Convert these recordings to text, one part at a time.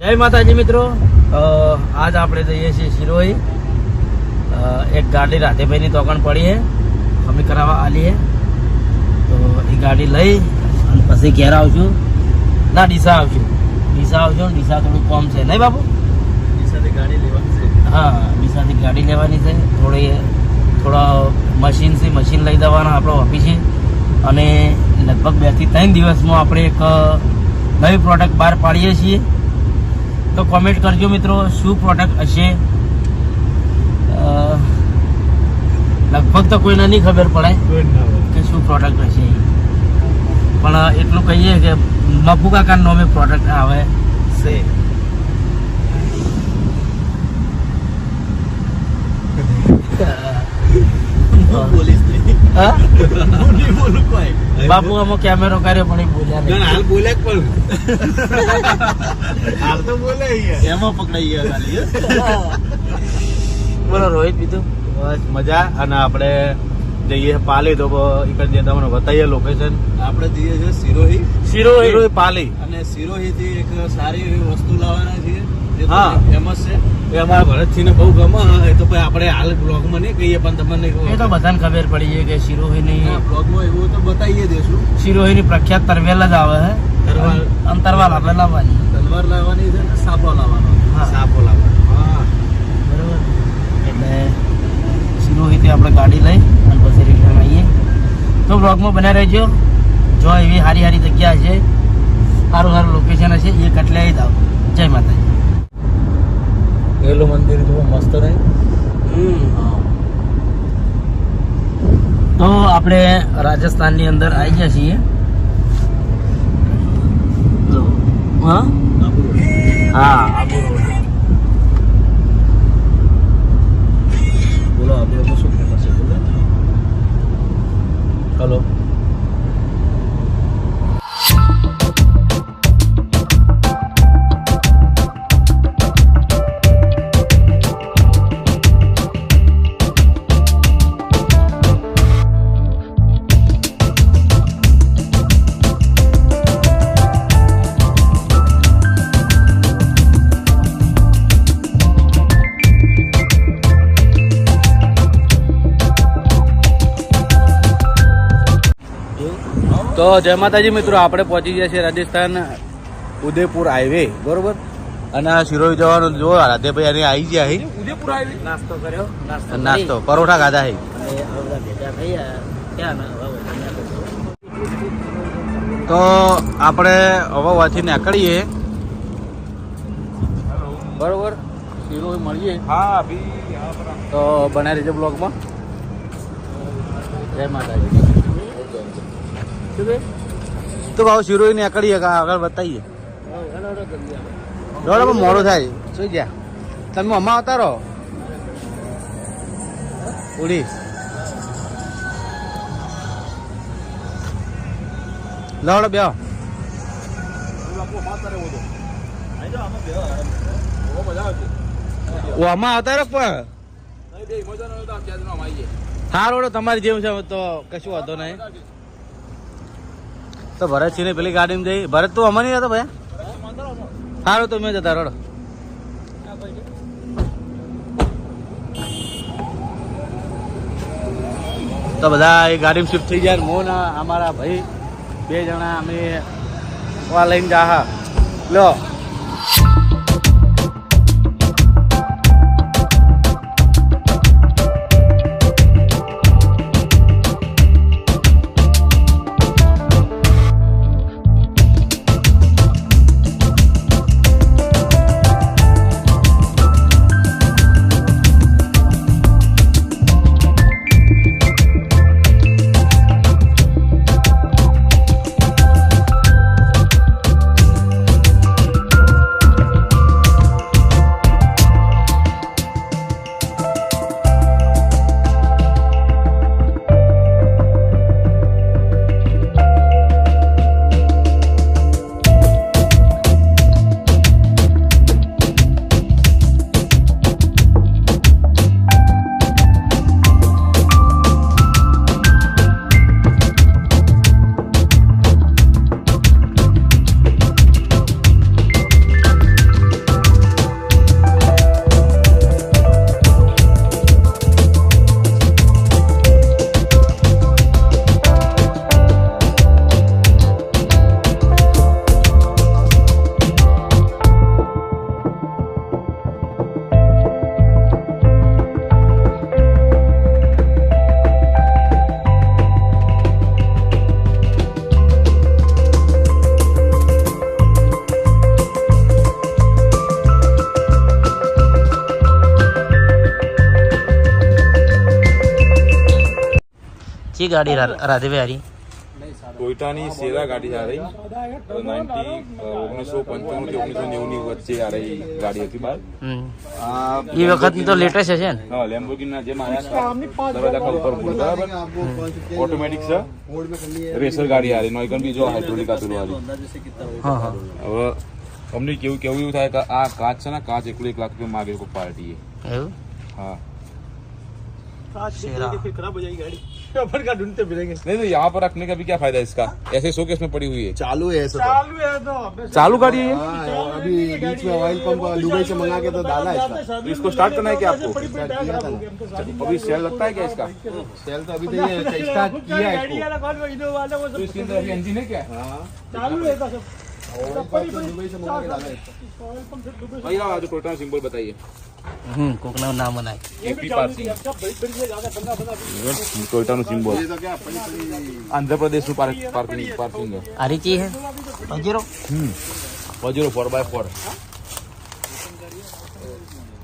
જય માતાજી મિત્રો. આજ આપણે જઈએ છીએ શિરોઈ. એક ગાડી રાધેભાઈની તોકણ પડી છે અમે કરાવવા આલી છે તો એ ગાડી લઈ અને પછી ઘેર આવશું ના ડીસા આવશું ડીસા આવશું ડીસા થોડું કોમ છે. નહીં બાપુ? ગાડી લેવાની છે. હા ડીસાથી ગાડી લેવાની છે. થોડી થોડા મશીન છે. મશીન લઈ દેવાના આપણો ઓફિસે અને લગભગ બેથી ત્રણ દિવસમાં આપણે એક નવી પ્રોડક્ટ બહાર પાડીએ છીએ. તો કોમેન્ટ કરજો મિત્રો શું પ્રોડક્ટ હશે? લગભગ તો કોઈને નહીં ખબર પડે કે શું પ્રોડક્ટ હશે. પણ એટલું કહીએ કે મફુ કાકા નોમે પ્રોડક્ટ આવે છે. બોલીશ નહીં હા હું નહીં બોલું કોઈ બાપુ અમુક કેમેરો કર્યો પણ એ બોલ્યા નહીં. હાલ બોલ્યા પણ. હાલ તો બોલે એમાં પકડાઈ ગયા ખાલી બોલો રોહિત બીજું? બસ મજા. અને આપણે જઈએ પાલી તો એક જે તમને બતાવીએ લોકેશન આપણે જઈએ છીએ સિરોહી શિરોહી. સિરોહી પાલી. અને સિરોહી થી એક સારી એવી વસ્તુ લાવવાના છીએ જે હા. ફેમસ છે. એ અમારા ભરતસિંહને બહુ ગમે એ તો ભાઈ આપણે હાલ બ્લોગમાં નહીં કહીએ પણ તમને એ તો બધાને ખબર પડી છે કે શિરોહીની બ્લોગમાં એવું તો બતાવીએ દેશું. શિરોહીની પ્રખ્યાત તરવેલ જ આવે છે તરવાલ. અંતરવાલ આપણે લાવવાની. તલવાર લાવવાની છે ને સાપો લાવવાનો. હા. સાપો લાવવાનો હા. બરોબર. એટલે શિરોહીથી આપણે ગાડી લઈ અને પછી રિટર્ન આવીએ. તો બ્લોગમાં બનાવી રહેજો. જો એવી સારી સારી જગ્યા છે સારું સારું લોકેશન હશે એ કટલે આવી. જાવ જય માતાજી. પેલું મંદિર જુઓ મસ્ત નહીં તો આપણે રાજસ્થાનની અંદર આવી ગયા છીએ. તો, હા? હા આબુ રોડ. તો જય માતાજી મિત્રો આપણે પહોંચી ગયા છીએ રાજસ્થાન ઉદયપુર હાઈવે બરોબર? અને આ શિરોઈ જવાનું જો રાધેભાઈ અહીં આવી ગયા અહીં ઉદયપુર આવી નાસ્તો કર્યો. નાસ્તો નાસ્તો પરોઠા ખાધા ને તો આપણે હવે વાંચી નીકળીએ. બરોબર? શિરોઈ મળીએ. હા તો બનાવી છે બ્લોગમાં જય માતાજી. શું કહે? તો ભાવ શીરો નીકળીએ કા આગળ બતાવીએ. દોડો પણ મોડો થાય. સુઈ ગયા? તમે અમા આવતા રહો. ઉડી લવડો બે આમાં આવતા રહો પણ. સારું તમારી જેમ છે તો કશું વાંધો નહીં. તો ભરત છીને પેલી ગાડીમાં જઈ. ભરત, તું અમારી હતો ભાઈ? સારું તો મેં જતા રડો તો બધા એ ગાડીમાં શિફ્ટ થઈ જાય મોન, અમારા ભાઈ, બે જણા અમે લઈને જા લો ચી ગાડી રા- રાધેભાઈ હારી ટોયોટાની સેરા ગાડી આ રહી નાઇન્ટી ઓગણીસો પંચાણું થી ઓગણીસો નેવું ની વચ્ચે આ રહી ગાડી હતી બાર એ વખત તો લેટેસ્ટ હશે ને હા લેમ્બોર્ગિની જેમ આયા દરવાજા ઉપર બરાબર ઓટોમેટિક છે રેસર ગાડી આ રહી નોઈકન બી જો હાઇડ્રોલિક આપેલું આ રહી હા હા હવે અમને કેવું કેવું એવું થાય કે આ કાચ છે ને કાચ એકલું એક લાખ રૂપિયા માગે કોઈ પાર્ટીએ એવું हाँ शेरा। नहीं तो यहाँ पर रखने का भी क्या फ़ायदा है इसका? ऐसे शोकेस में पड़ी हुई है। चालू है ऐसे तो। चालू गाड़ी है हाँ, अभी बीच में ऑयल पंप दुबई से मंगा के तो डाला है इसका। तो इसको स्टार्ट करना है क्या आपको? अभी सेल लगता है क्या इसका? सेल तो अभी तो स्टार्ट किया है इसको। तो इसके अंदर अभी इंजन है। क्या? हाँ। तो से के डाला है इसका भाई आप जो टोयोटा सिंबल बताइए હમ કોકના નામ બનાય एपी पार्किंग टोयोटा નું સિમ્બોલ ये तो क्या पड़ी पड़ी આંધ્ર પ્રદેશ નું પાર્કિંગ પાર્કિંગ હારી ચી હે પંજેરો વજીરો ફોર બાય ફોર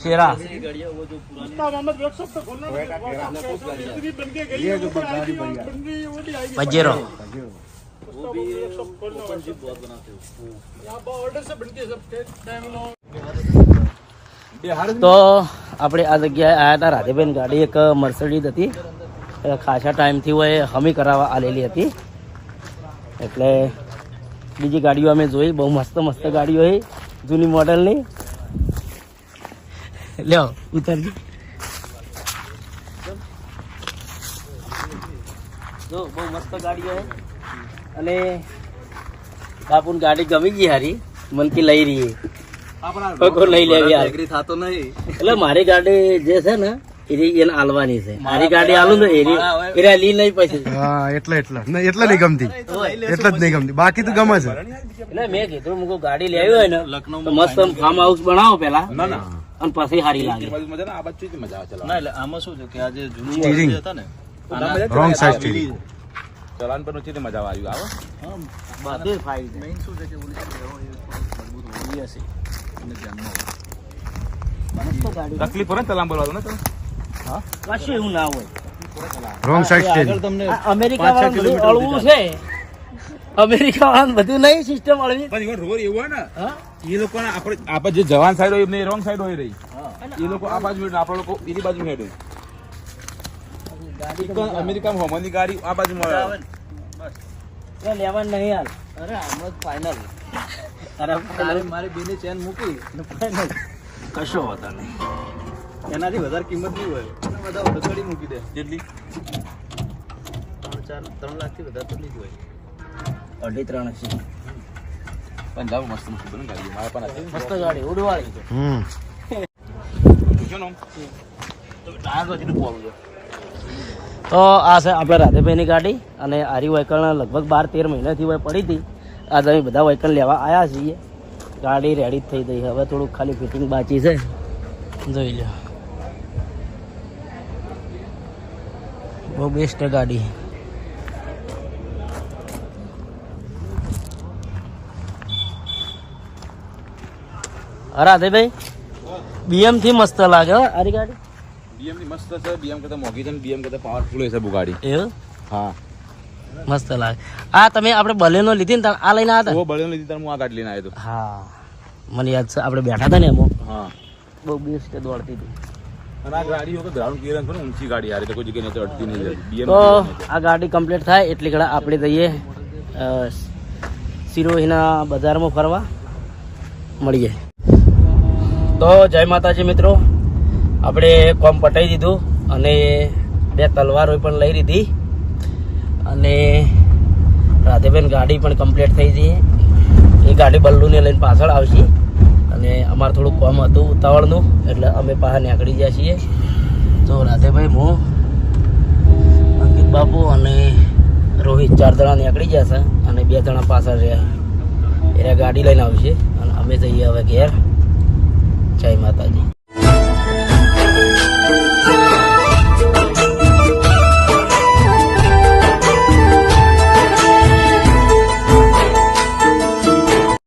बढ़िया પજેરો તો આપણે આ જગ્યાએ આવ્યા હતા રાધેબેન ગાડી એક મર્સડીઝ હતી એ ખાસા ટાઈમથી હોય હમી કરાવવા આલેલી હતી એટલે બીજી ગાડીઓ અમે જોઈ બહુ મસ્ત મસ્ત ગાડીઓ છે જૂની મોડલની લ્યો ઉતરજી. જો બહુ મસ્ત ગાડીઓ છે. અને બાપુને ગાડી ગમી ગઈ હારી. મનથી લઈ રહી લઈ લેવી યાર. થતો નહીં. એટલે મારી ગાડી જે છે ને એરી એને આલવાની છે. મારી ગાડી આલું ને એરી એરા લી નહીં પછી. હા એટલે એટલે. એટલે નહીં ગમતી. એટલે જ નહીં ગમતી. બાકી તો ગમે છે. એટલે મેં કીધું મુકો ગાડી લેવી હોય ને તો મસ્ત ફાર્મ હાઉસ બનાવો પેલા ના ના. અને પછી હારી લાગે. મજા ના? આ બાજુ થી મજા આવે? ના એટલે આમાં શું છે કે આજે જૂનું Steering. હતા ને ના, મજા Wrong ચલાવવાની. side steering. ચલાવવાની પર નથી મજા આવ્યું આવે બધું ફાઈ મેઇન શું છે કે ઓલી જે હોય એ થોડુંક મજબૂત હોવી હશે. એને ધ્યાનમાં હોય. મસ્ત ગાડી. તકલીફ પડે ને ચલાવવાનું બોલવાનું ને તમે? કશું એવું ના હોય. રોંગ સાઈડ આગળ તમને અમેરિકા અળવું છે. અમેરિકા વાળાનું બધું નહીં સિસ્ટમ અળવી. પણ રોડ એવું હોય ને? હા? એ લોકો આપણે આપણે જે જવાન સાઈડ હોય એમને રોંગ સાઈડ હોય રહી. એ લોકો આ બાજુ આપણે લોકો એની બાજુ હેડ. હોય અમેરિકામાં હોમની ગાડી આ બાજુ મળે. એટલે લેવાનું નહીં હાલ. અરે આમ ફાઇનલ અરે તારે મારી બેની ચેન મૂકી. ને ફાઇનલ કશો હોતા નહીં. એનાથી વધારે કિંમત નહીં હોય. બધા હથકડી મૂકી દે. કેટલી? ત્રણ ચાર ત્રણ લાખથી વધારે તો નહીં હોય. અઢી ત્રણ છે પંજાબ મસ્ત મસ્ત બને ગાડી મારા પણ હતી મસ્ત ગાડી ઉડવાળી છે. હમ. તો આ છે આપણે રાધેભાઈની ગાડી અને આરી વાયકણ લગભગ બાર તેર મહિનાથી હોય પડી હતી. આજે અમે બધા વાયકણ લેવા આવ્યા છીએ. ગાડી રેડી થઈ ગઈ. હવે થોડુંક ખાલી ફિટિંગ બાકી છે. જોઈ લો. બહુ બેસ્ટ ગાડી. રાધેભાઈ બીએમથી મસ્ત લાગે હો આરી ગાડી. બીએમની મસ્ત છે બીએમ કરતા મોંઘી છે બીએમ કરતા પાવરફુલ છે બહુ ગાડી એવું? હા. મસ્ત લાગે. આ તમે આપણે બલેનો લીધી ને આ લઈને આવ્યા ઓ બલેનો લીધી હું આ ગાડી લઈને આવ્યો હતા હા. મને યાદ છે આપણે બેઠા હતા ને એમાં. હા. બહુ બેસ્ટ દોડતી હતી. અને આ ગાડી વખત ગ્રાઉન્ડ ક્લિયરન્સ પણ ઊંચી ગાડી યાર તો કોઈ જગ્યાએ નીચે અડતી નહીં બીએમ તો આ ગાડી કમ્પ્લીટ થાય એટલી ઘડા આપણે જઈએ સિરોહીના બજારમાં ફરવા. મળીએ. તો જય માતાજી મિત્રો. આપણે કોમ પટાઈ દીધું અને બે તલવારો પણ લઈ લીધી. અને રાધેબેન ગાડી પણ કમ્પ્લીટ થઈ જઈએ એ ગાડી બલ્લુને લઈને પાછળ આવશે. અને અમારે થોડું કોમ હતું ઉતાવળનું, એટલે અમે બહાર નીકળી ગયા છીએ. તો રાધેભાઈ, હું, અંકિત બાપુ અને રોહિત ચાર જણા નીકળી ગયા છે અને બે જણા પાછળ રહ્યા. એ ગાડી લઈને આવશે અને અમે જઈએ હવે ઘેર. જય માતાજી.